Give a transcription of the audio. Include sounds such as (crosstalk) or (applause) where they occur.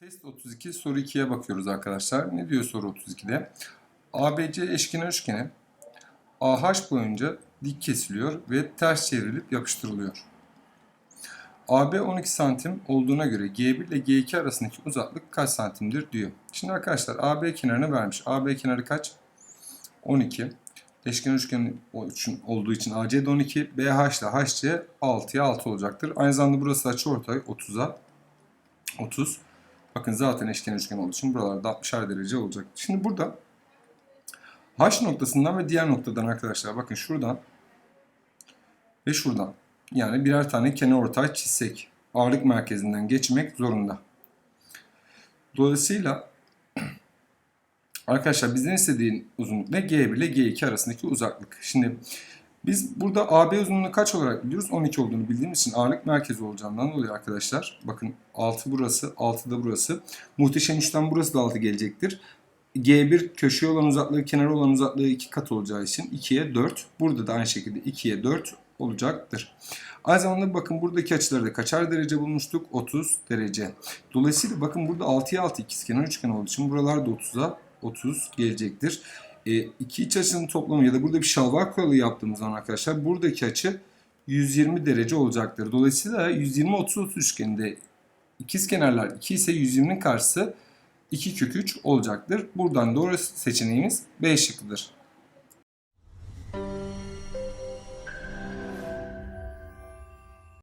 Test 32 soru 2'ye bakıyoruz arkadaşlar. Ne diyor soru 32'de? ABC eşkenar üçgeni AH boyunca dik kesiliyor ve ters çevrilip yapıştırılıyor. AB 12 santim olduğuna göre G1 ile G2 arasındaki uzaklık kaç santimdir diyor. Şimdi arkadaşlar AB kenarını vermiş. AB kenarı kaç? 12. Eşkenar üçgen için olduğu için AC de 12. BH ile HC 6'ya 6 olacaktır. Aynı zamanda burası açıortay 30'a 30. Bakın zaten eşkenar üçgen olduğu için buralarda 60'ar derece olacak. Şimdi burada H noktasından ve diğer noktadan arkadaşlar bakın şuradan ve şuradan yani birer tane kenar ortay çizsek ağırlık merkezinden geçmek zorunda. Dolayısıyla (clears throat) arkadaşlar bizden istediğin uzunluk ne? G1 ile G2 arasındaki uzaklık. Şimdi biz burada AB uzunluğunu kaç olarak biliyoruz? 12 olduğunu bildiğimiz için ağırlık merkezi olacağından dolayı arkadaşlar. Bakın 6 burası, 6 da burası. Muhteşem üçten burası da 6 gelecektir. G1 köşeye olan uzaklığı, kenara olan uzaklığı 2 kat olacağı için 2'ye 4. Burada da aynı şekilde 2'ye 4 olacaktır. Aynı zamanda bakın buradaki açıları da kaçar derece bulmuştuk? 30 derece. Dolayısıyla bakın burada 6'ya 6 ikizkenar üçgen olduğu için buralar da 30'a 30 gelecektir. E, iki iç açının toplamı ya da burada bir şalvar kuralı yaptığımız zaman arkadaşlar buradaki açı 120 derece olacaktır. Dolayısıyla 120-30-30 üçgeninde ikiz kenarlar 2 ise 120'nin karşısı 2 kök 3 olacaktır. Buradan doğru seçeneğimiz B şıkkıdır.